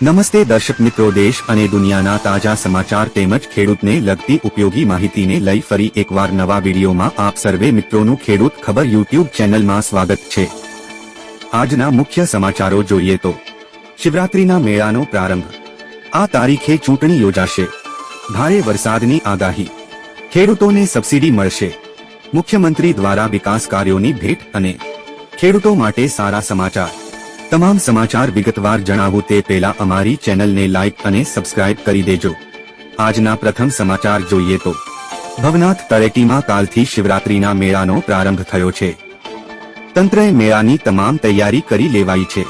નમસ્તે દર્શક મિત્રો, દેશ અને દુનિયાના તાજા સમાચાર તેમજ ખેડૂતને લગતી ઉપયોગી માહિતીને લઈ ફરી એકવાર નવા વિડીયોમાં આપ સર્વે મિત્રોનું ખેડૂત ખબર યુટ્યુબ ચેનલમાં સ્વાગત છે. આજના મુખ્ય સમાચારો જોઈએ તો, શિવરાત્રીના મેળાનો પ્રારંભ. આ તારીખે ચૂંટણી યોજાશે. ભારે વરસાદની આગાહી. ખેડૂતોને સબસિડી મળશે. મુખ્યમંત્રી દ્વારા વિકાસ કાર્યોની ભેટ અને ખેડૂતો માટે સારા સમાચાર. તમામ સમાચાર વિગતવાર જણાવું તે પહેલા અમારી ચેનલને લાઇક અને સબસ્ક્રાઇબ કરી દેજો. આજના પ્રથમ સમાચાર જોઈએ તો, ભવનાથ તળેટીમાં કાલથી શિવરાત્રીના મેળાનો પ્રારંભ થયો છે. તંત્રએ મેળાની તમામ તૈયારી કરી લેવાઈ છે.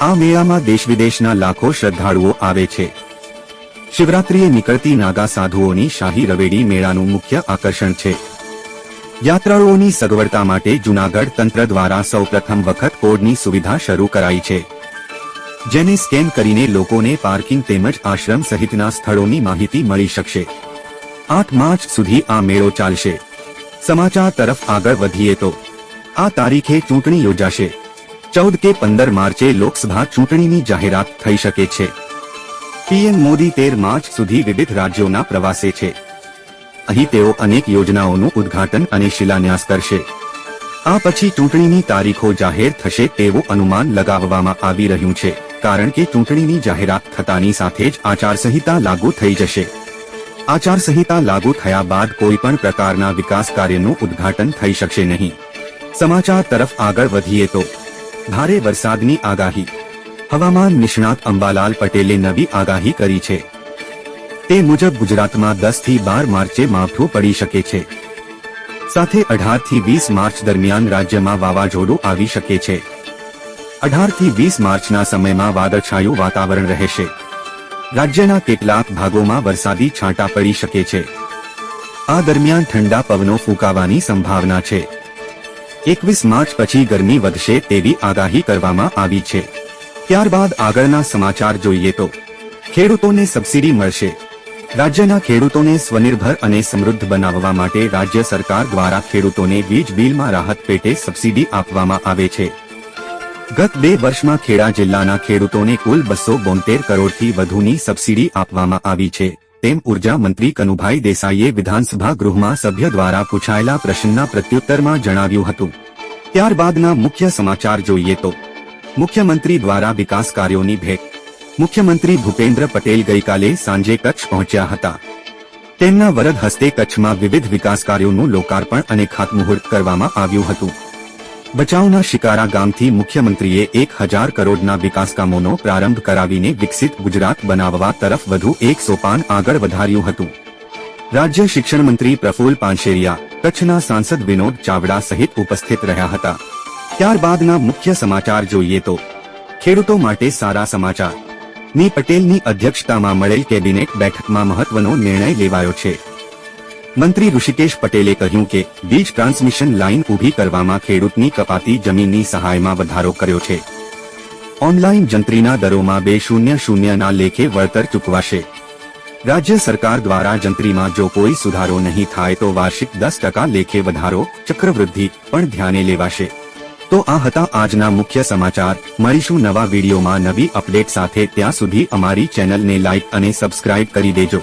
આ મેળામાં દેશ વિદેશના લાખો શ્રદ્ધાળુઓ આવે છે. શિવરાત્રીએ નીકળતી નાગા સાધુઓની શાહી રવેડી મેળાનું મુખ્ય આકર્ષણ છે. યાત્રાળુઓની સગવડતા માટે જૂનાગઢ તંત્ર દ્વારા સૌપ્રથમ વખત કોડની સુવિધા શરૂ કરાઈ છે. જેને સ્કેન કરીને લોકોને પાર્કિંગ તેમજ આશ્રમ સહિતના સ્થળોની માહિતી મળી શકશે. આઠ માર્ચ સુધી આ મેળો ચાલશે. સમાચાર તરફ આગળ વધીએ તો, આ તારીખે ચૂંટણી યોજાશે. ચૌદ કે પંદર માર્ચે લોકસભા ચૂંટણીની જાહેરાત થઈ શકે છે. પીએમ મોદી તેર માર્ચ સુધી વિવિધ રાજ્યોના પ્રવાસે છે. અહીં તેઓ અનેક યોજનાઓનું ઉદ્ઘાટન અને શિલાન્યાસ કરશે. આ પછી ચૂંટણીની તારીખો જાહેર થશે તેવું અનુમાન લગાવવામાં આવી રહ્યું છે, કારણ કે ચૂંટણીની જાહેરાત થતાની સાથે જ આચારસંહિતા લાગુ થઈ જશે. આચારસંહિતા લાગુ થયા બાદ કોઈ પણ પ્રકારના વિકાસ કાર્યનું ઉદ્ઘાટન થઈ શકશે નહીં. સમાચાર તરફ આગળ વધીએ તો, ભારે વરસાદની આગાહી. હવામાન નિષ્ણાત અંબાલાલ પટેલે નવી આગાહી કરી છે. તે મુજબ ગુજરાતમાં દસથી બાર માર્ચે માવઠું પડી શકે છે. સાથે અઢારથી વીસ માર્ચ દરમિયાન રાજ્યમાં વાવાઝોડું આવી શકે છે. અઢારથી વીસ માર્ચના સમયમાં વાદળછાયું વાતાવરણ રહેશે. રાજ્યના કેટલાક ભાગોમાં વરસાદી છાંટા પડી શકે છે. આ દરમિયાન ઠંડા પવનો ફૂંકાવાની સંભાવના છે. એકવીસ માર્ચ પછી ગરમી વધશે તેવી આગાહી કરવામાં આવી છે. ત્યારબાદ આગળના સમાચાર જોઈએ તો. ખેડૂતોને સબસિડી મળશે. રાજ્યના ખેડૂતોને સ્વનિર્ભર અને સમૃદ્ધ બનાવવા માટે રાજ્ય સરકાર દ્વારા ખેડૂતોને વીજ બિલમાં રાહત પેટે સબસિડી આપવામાં આવે છે. ગત બે વર્ષમાં ખેડા જિલ્લાના ખેડૂતોને કુલ બસો બોતેર કરોડથી વધુની સબસિડી આપવામાં આવી છે. તેમ ઊર્જા મંત્રી કનુભાઈ દેસાઈએ વિધાનસભા ગૃહમાં સભ્ય દ્વારા પૂછાયેલા પ્રશ્નના પ્રત્યુત્તરમાં જણાવ્યું હતું. ત્યારબાદના મુખ્ય સમાચાર જોઈએ તો. મુખ્યમંત્રી દ્વારા વિકાસ કાર્યોની ભેટ મુખ્યમંત્રી ભૂપેન્દ્ર પટેલ ગઈકાલે સાંજે કચ્છ પહોંચ્યા હતા. તેમના વરદ હસ્તે કચ્છમાં વિવિધ વિકાસ કાર્યોનું લોકાર્પણ અને ખાતમુહૂર્ત કરવામાં આવ્યું હતું. બચાવના શિકારા ગામથી મુખ્યમંત્રીએ એક હજાર કરોડના વિકાસ કામોનો પ્રારંભ કરાવીને વિકસિત ગુજરાત બનાવવા તરફ વધુ એક સોપાન આગળ વધાર્યું હતું. રાજ્ય શિક્ષણ મંત્રી પ્રફુલ પાનશેરિયા, કચ્છના સાંસદ વિનોદ ચાવડા સહિત ઉપસ્થિત રહ્યા હતા. ત્યારબાદના મુખ્ય સમાચાર જોઈએ તો, ખેડૂતો માટે સારા સમાચાર. ની પટેલની અધ્યક્ષતામાં મળેલ કેબિનેટ બેઠકમાં મહત્વનો નિર્ણય લેવાયો છે. મંત્રી ઋષિકેશ પટેલે કહ્યું કે, વીજ ટ્રાન્સમિશન લાઇન ઊભી કરવામાં ખેડૂતની કપાતી જમીનની સહાયમાં વધારો કર્યો છે. ઓનલાઇન જંત્રીના દરોમાં બે શૂન્ય શૂન્યના લેખે વળતર ચૂકવાશે. રાજ્ય સરકાર દ્વારા જંત્રીમાં જો કોઈ સુધારો નહીં થાય તો વાર્ષિક દસ ટકા લેખે વધારો, ચક્રવૃદ્ધિ પણ ધ્યાને લેવાશે. તો આ હતા આજના મુખ્ય સમાચાર. મળીશું નવા વિડીયોમાં નવી અપડેટ સાથે ત્યાં સુધી અમારી ચેનલને લાઇક અને સબસ્ક્રાઇબ કરી દેજો.